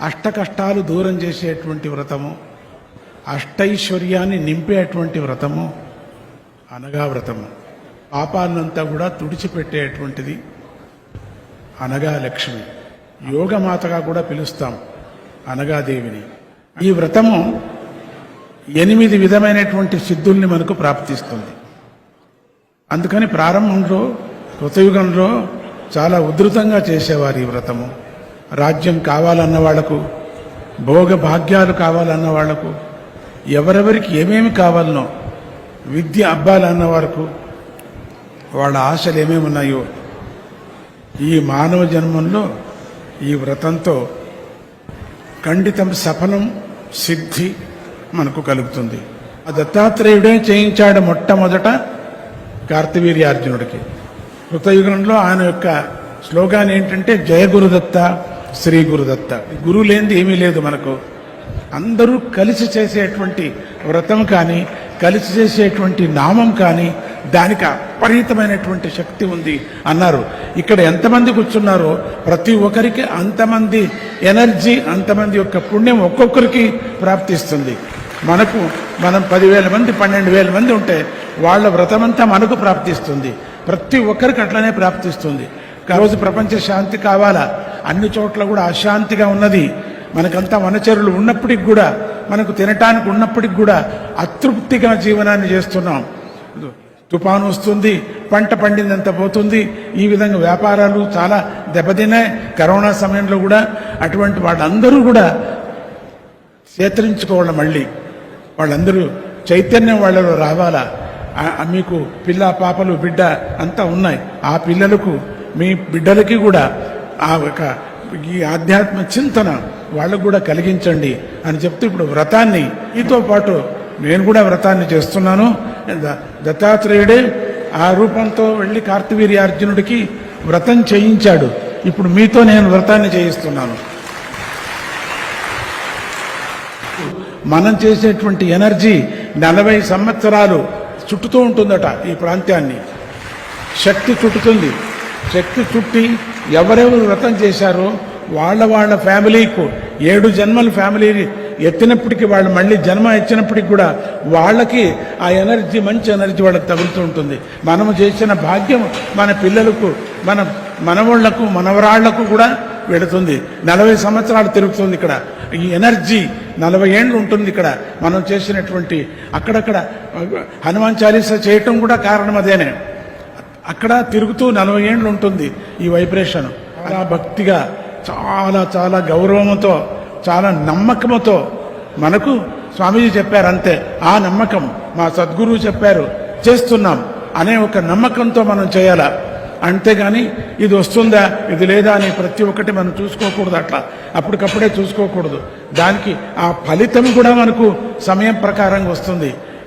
అష్ట కష్టాలు దూరం చేసేటువంటి వ్రతము అష్టైశ్వర్యాన్ని నింపేటువంటి వ్రతము అనగా వ్రతము. పాపాన్నంతా కూడా తుడిచిపెట్టేటువంటిది అనగా లక్ష్మి. యోగమాతగా కూడా పిలుస్తాం అనగా దేవిని. ఈ వ్రతము ఎనిమిది విధమైనటువంటి సిద్ధుల్ని మనకు ప్రాప్తిస్తుంది. అందుకని ప్రారంభంలో కృతయుగంలో చాలా ఉధృతంగా చేసేవారు ఈ వ్రతము. రాజ్యం కావాలన్న వాళ్ళకు భోగ భాగ్యాలు కావాలన్న వాళ్ళకు ఎవరెవరికి ఏమేమి కావాలనో విద్య అబ్బాలన్న వరకు వాళ్ళ ఆశలు ఏమేమి ఉన్నాయో ఈ మానవ జన్మంలో ఈ వ్రతంతో ఖండితం సఫలం సిద్ధి మనకు కలుగుతుంది. ఆ దత్తాత్రేయుడే చేయించాడు మొట్టమొదట కార్తవీర్యార్జునుడికి. కృతయుగంలో ఆయన యొక్క స్లోగాన్ ఏంటంటే జయ గురుదత్త శ్రీ గురుదత్త. గురువు లేనిది ఏమీ లేదు మనకు. అందరూ కలిసి చేసేటువంటి వ్రతం కానీ కలిసి చేసేటువంటి నామం కానీ దానికి అపరితమైనటువంటి శక్తి ఉంది అన్నారు. ఇక్కడ ఎంతమంది కూర్చున్నారో ప్రతి ఒక్కరికి అంతమంది ఎనర్జీ అంతమంది యొక్క పుణ్యం ఒక్కొక్కరికి ప్రాప్తిస్తుంది. మనకు మనం పదివేల మంది పన్నెండు వేల మంది ఉంటే వాళ్ళ వ్రతమంతా మనకు ప్రాప్తిస్తుంది. ప్రతి ఒక్కరికి అట్లనే ప్రాప్తిస్తుంది. రోజు ప్రపంచ శాంతి కావాలా? అన్ని చోట్ల కూడా అశాంతిగా ఉన్నది. మనకంతా వనచరులు ఉన్నప్పటికి కూడా మనకు తినటానికి ఉన్నప్పటికి కూడా అతృప్తిగా జీవనాన్ని చేస్తున్నాం. తుఫాను వస్తుంది పంట పండిందంత పోతుంది. ఈ విధంగా వ్యాపారాలు చాలా దెబ్బతిన్నాయి. కరోనా సమయంలో కూడా అటువంటి వాళ్ళందరూ కూడా చేతరించుకోవాలి మళ్ళీ. వాళ్ళందరూ చైతన్యం వాళ్ళలో రావాలా? మీకు పిల్ల పాపలు బిడ్డ అంతా ఉన్నాయి. ఆ పిల్లలకు మీ బిడ్డలకి కూడా ఆ ఒక ఈ ఆధ్యాత్మ చింతన వాళ్ళకు కూడా కలిగించండి అని చెప్తూ ఇప్పుడు వ్రతాన్ని మీతో పాటు నేను కూడా వ్రతాన్ని చేస్తున్నాను. దత్తాత్రేయుడే ఆ రూపంతో వెళ్ళి కార్తవీర్యార్జునుడికి వ్రతం చేయించాడు. ఇప్పుడు మీతో నేను వ్రతాన్ని చేయిస్తున్నాను. మనం చేసేటువంటి ఎనర్జీ నలభై సంవత్సరాలు చుట్టుతూ ఉంటుందట ఈ ప్రాంతాన్ని శక్తి చుట్టుతుంది. శక్తి చుట్టి ఎవరెవరు వ్రతం చేశారో వాళ్ళ వాళ్ళ ఫ్యామిలీకు ఏడు జన్మల ఫ్యామిలీ ఎత్తినప్పటికీ వాళ్ళు మళ్ళీ జన్మ ఇచ్చినప్పటికి కూడా వాళ్ళకి ఆ ఎనర్జీ మంచి ఎనర్జీ వాళ్ళకి తగులుతూ ఉంటుంది. మనము చేసిన భాగ్యం మన పిల్లలకు మన మనవాళ్ళకు మనవరాళ్ళకు కూడా వెళుతుంది. నలభై సంవత్సరాలు తిరుగుతుంది ఇక్కడ. ఈ ఎనర్జీ నలభై ఏండ్లు ఉంటుంది ఇక్కడ. మనం చేసినటువంటి అక్కడక్కడ హనుమాన్ చాలీసా చేయటం కూడా కారణం అదేనే. అక్కడ తిరుగుతూ నలభై ఏండ్లు ఉంటుంది ఈ వైబ్రేషన్. చాలా భక్తిగా చాలా చాలా గౌరవంతో చాలా నమ్మకంతో మనకు స్వామీజీ చెప్పారు అంతే ఆ నమ్మకం మా సద్గురువు చెప్పారు చేస్తున్నాం అనే ఒక నమ్మకంతో మనం చేయాలా? అంతేగాని ఇది వస్తుందా ఇది లేదా అని ప్రతి ఒక్కటి మనం చూసుకోకూడదు అట్లా. అప్పటికప్పుడే చూసుకోకూడదు. దానికి ఆ ఫలితం కూడా మనకు సమయం ప్రకారంగా వస్తుంది.